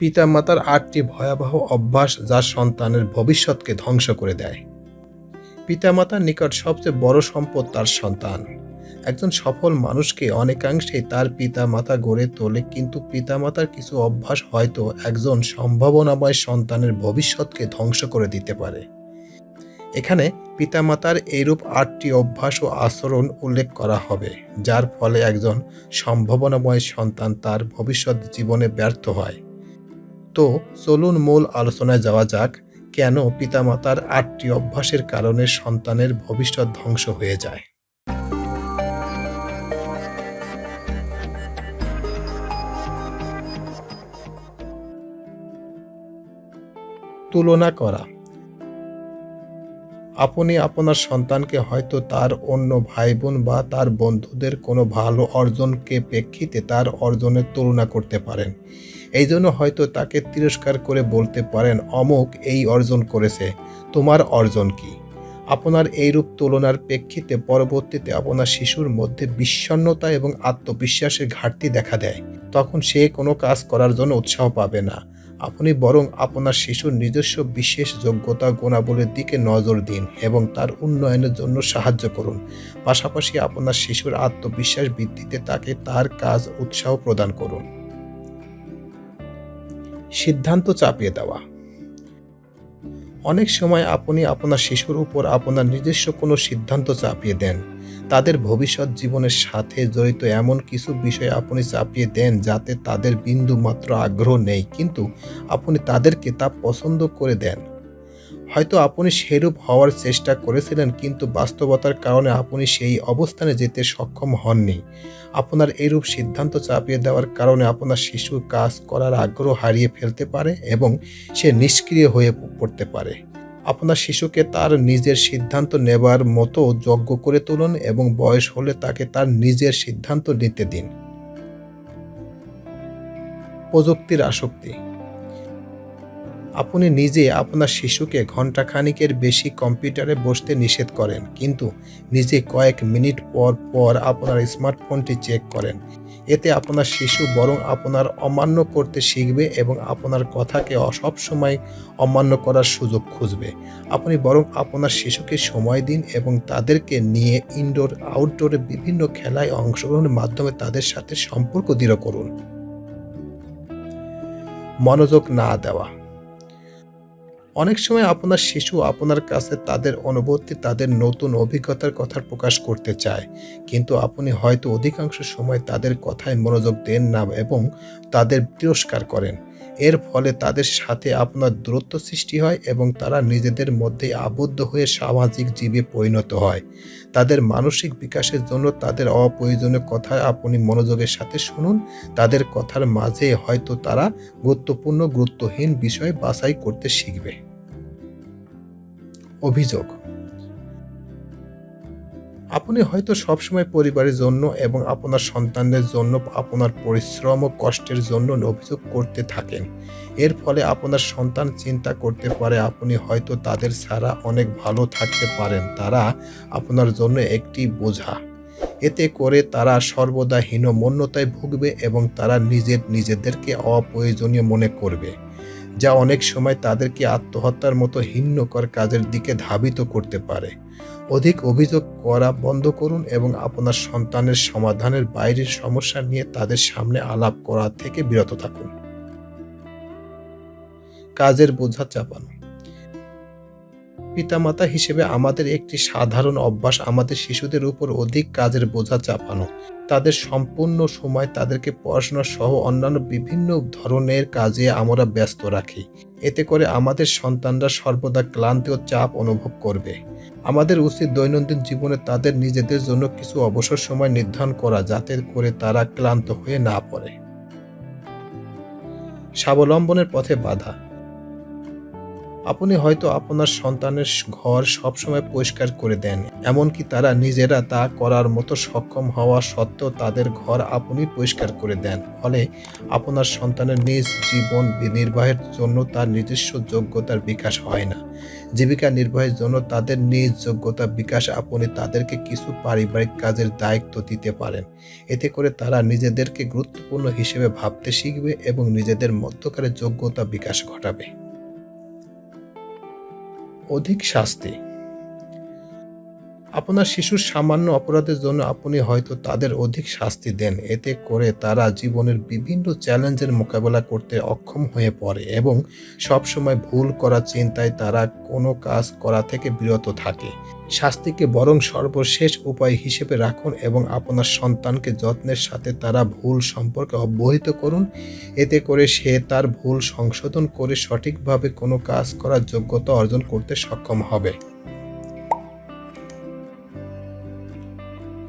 পিতামাতার আটটি ভয়াবহ অভ্যাস যা সন্তানের ভবিষ্যৎকে ধ্বংস করে দেয়। পিতামাতার নিকট সবচেয়ে বড় সম্পদ তার সন্তান। একজন সফল মানুষকে অনেকাংশেই তার পিতামাতা গড়ে তোলে, কিন্তু পিতামাতার কিছু অভ্যাস হয়তো একজন সম্ভাবনাময় সন্তানের ভবিষ্যৎকে ধ্বংস করে দিতে পারে। এখানে পিতামাতার এইরূপ আটটি অভ্যাস ও আচরণ উল্লেখ করা হবে, যার ফলে একজন সম্ভাবনাময় সন্তান তার ভবিষ্যৎ জীবনে ব্যর্থ হয়। তো চলুন মূল আলোচনায় যাওয়া যাক কেন পিতামাতার আটটি অভ্যাসের কারণে সন্তানের ভবিষ্যৎ ধ্বংস হয়ে যায়। তুলনা করা আপনি আপনার সন্তানকে হয়তো তার অন্য ভাই বোন বা তার বন্ধুদের কোনো ভালো অর্জনকে প্রেক্ষিতে তার অর্জনের তুলনা করতে পারেন। এই জন্য হয়তো তাকে তিরস্কার করে বলতে পারেন, অমুক এই অর্জন করেছে, তোমার অর্জন কি? আপনার এইরূপ তুলনার প্রেক্ষিতে পরবর্তীতে আপনার শিশুর মধ্যে বিষণ্ণতা এবং আত্মবিশ্বাসের ঘাটতি দেখা দেয়। তখন সে কোনো কাজ করার জন্য উৎসাহ পাবে না। আপনি বরং আপনার শিশুর নিজস্ব বিশেষ যোগ্যতা গুণাবলীর দিকে নজর দিন এবং তার উন্নয়নের জন্য সাহায্য করুন। পাশাপাশি আপনার শিশুর আত্মবিশ্বাস বৃদ্ধিতে তাকে তার কাজ, উৎসাহ প্রদান করুন। সিদ্ধান্ত চাপিয়ে দেওয়া। অনেক সময় আপনি আপনার শিশুর উপর আপনার নিজস্ব কোনো সিদ্ধান্ত চাপিয়ে দেন। তাদের ভবিষ্যৎ জীবনের সাথে জড়িত এমন কিছু বিষয় আপনি চাপিয়ে দেন যাতে তাদের বিন্দু মাত্র আগ্রহ নেই। কিন্তু আপনি তাদেরকে তা পছন্দ করে দেন। হয়তো আপনি সেরূপ হওয়ার চেষ্টা করেছিলেন, কিন্তু বাস্তবতার কারণে আপনি সেই অবস্থানে যেতে সক্ষম হননি। আপনার এরূপ সিদ্ধান্ত চাপিয়ে দেওয়ার কারণে আপনার শিশু কাজ করার আগ্রহ হারিয়ে ফেলতে পারে এবং সে নিষ্ক্রিয় হয়ে পড়তে পারে। আপনার শিশুকে তার নিজের সিদ্ধান্ত নেবার মতো যোগ্য করে তুলুন এবং বয়স হলে তাকে তার নিজের সিদ্ধান্ত নিতে দিন। প্রযুক্তির আসক্তি আপনি নিজে আপনার শিশুকে ঘন্টাখানিকের বেশি কম্পিউটারে বসতে নিষেধ করেন, কিন্তু নিজে কয়েক মিনিট পর পর আপনার স্মার্টফোনটি চেক করেন। এতে আপনার শিশু বরং আপনার অমান্য করতে শিখবে এবং আপনার কথাকে সবসময় অমান্য করার সুযোগ খুঁজবে। আপনি বরং আপনার শিশুকে সময় দিন এবং তাদেরকে নিয়ে ইনডোর আউটডোরে বিভিন্ন খেলায় অংশগ্রহণের মাধ্যমে তাদের সাথে সম্পর্ক দৃঢ় করুন। মনোযোগ না দেওয়া অনেক সময় আপনার শিশু আপনার কাছে তাদের অনুভূতি, তাদের নতুন অভিজ্ঞতার কথা প্রকাশ করতে চায়। কিন্তু আপনি হয়তো অধিকাংশ সময় তাদের কথায় মনোযোগ দেন না এবং তাদের তিরস্কার করেন। এর ফলে তাদের সাথে আপনার দূরত্ব সৃষ্টি হয় এবং তারা নিজেদের মধ্যে আবদ্ধ হয়ে সামাজিক জীবে পরিণত হয়। তাদের মানসিক বিকাশের জন্য তাদের অপ্রয়োজনীয় কথা আপনি মনোযোগের সাথে শুনুন। তাদের কথার মাঝে হয়তো তারা গুরুত্বপূর্ণ, গুরুত্বহীন বিষয় বাছাই করতে শিখবে। অভিযোগ আপনি হয়তো সবসময় পরিবারের জন্য এবং আপনার সন্তানদের জন্য আপনার পরিশ্রম ও কষ্টের জন্য অভিযোগ করতে থাকেন। এর ফলে আপনার সন্তান চিন্তা করতে পারে, আপনি হয়তো তাদের ছাড়া অনেক ভালো থাকতে পারেন। তারা আপনার জন্য একটি বোঝা। এতে করে তারা সর্বদা হীনমন্যতায় ভুগবে এবং তারা নিজের নিজেদেরকে অপ্রয়োজনীয় মনে করবে। যা অনেক সময় তাদেরকে আত্মহত্যার মতো হিন্নকর কাজের দিকে ধাবিত করতে পারে। অধিক অভিযোগ করা বন্ধ করুন এবং আপনার সন্তানের সমাধানের বাইরের সমস্যা নিয়ে তাদের সামনে আলাপ করা থেকে বিরত থাকুন। কাজের বোঝা চাপানো। পিতামাতা হিসেবে আমাদের একটি সাধারণ অভ্যাস আমাদের শিশুদের উপর অধিক কাজের বোঝা চাপানো। তাদের সম্পূর্ণ সময় তাদেরকে পড়াশোনা সহ অন্যান্য বিভিন্ন ধরনের কাজে আমরা ব্যস্ত রাখি। এতে করে আমাদের সন্তানরা সর্বদা ক্লান্তি ও চাপ অনুভব করবে। আমাদের উচিত দৈনন্দিন জীবনে তাদের নিজেদের জন্য কিছু অবসর সময় নির্ধারণ করা যাতে করে তারা ক্লান্ত হয়ে না পড়ে। স্বাবলম্বনের পথে বাধা। আপনি হয়তো আপনার সন্তানের ঘর সবসময় পরিষ্কার করে দেন, এমনকি তারা নিজেরা তা করার মতো সক্ষম হওয়া সত্ত্বেও তাদের ঘর আপনি পরিষ্কার করে দেন। ফলে আপনার সন্তানের নিজ জীবন নির্বাহের জন্য তার নিজস্ব যোগ্যতার বিকাশ হয় না। জীবিকা নির্বাহের জন্য তাদের নিজ যোগ্যতা বিকাশ আপনি তাদেরকে কিছু পারিবারিক কাজের দায়িত্ব দিতে পারেন। এতে করে তারা নিজেদেরকে গুরুত্বপূর্ণ হিসেবে ভাবতে শিখবে এবং নিজেদের মধ্যকারে যোগ্যতা বিকাশ ঘটাবে। অধিক শাস্তি। আপনার শিশুর সামান্য অপরাধের জন্য আপনি হয়তো তাদের অধিক শাস্তি দেন। এতে করে তারা জীবনের বিভিন্ন চ্যালেঞ্জের মোকাবেলা করতে অক্ষম হয়ে পড়ে এবং সবসময় ভুল করার চিন্তায় তারা কোনো কাজ করা থেকে বিরত থাকে। শাস্তিকে বরং সর্বশেষ উপায় হিসেবে রাখুন এবং আপনার সন্তানকে যত্নের সাথে তারা ভুল সম্পর্কে অবহিত করুন। এতে করে সে তার ভুল সংশোধন করে সঠিকভাবে কোনো কাজ করার যোগ্যতা অর্জন করতে সক্ষম হবে।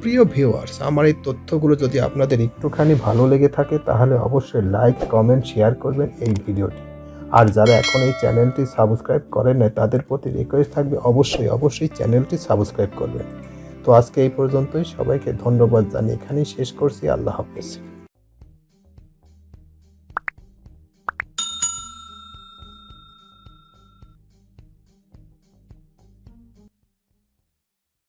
প্রিয় ভিউয়ার্স, আমার এই তথ্যগুলো যদি আপনাদের একটুখানি ভালো লেগে থাকে, তাহলে অবশ্যই লাইক, কমেন্ট, শেয়ার করবেন এই ভিডিওটি। আর যারা এখন এই চ্যানেলটি সাবস্ক্রাইব করেন নাই, তাদের প্রতি রিকোয়েস্ট থাকবে অবশ্যই অবশ্যই চ্যানেলটি সাবস্ক্রাইব করবেন। তো আজকে এই পর্যন্তই, সবাইকে ধন্যবাদ জানিয়ে এখানেই শেষ করছি, আল্লাহ হাফেজ।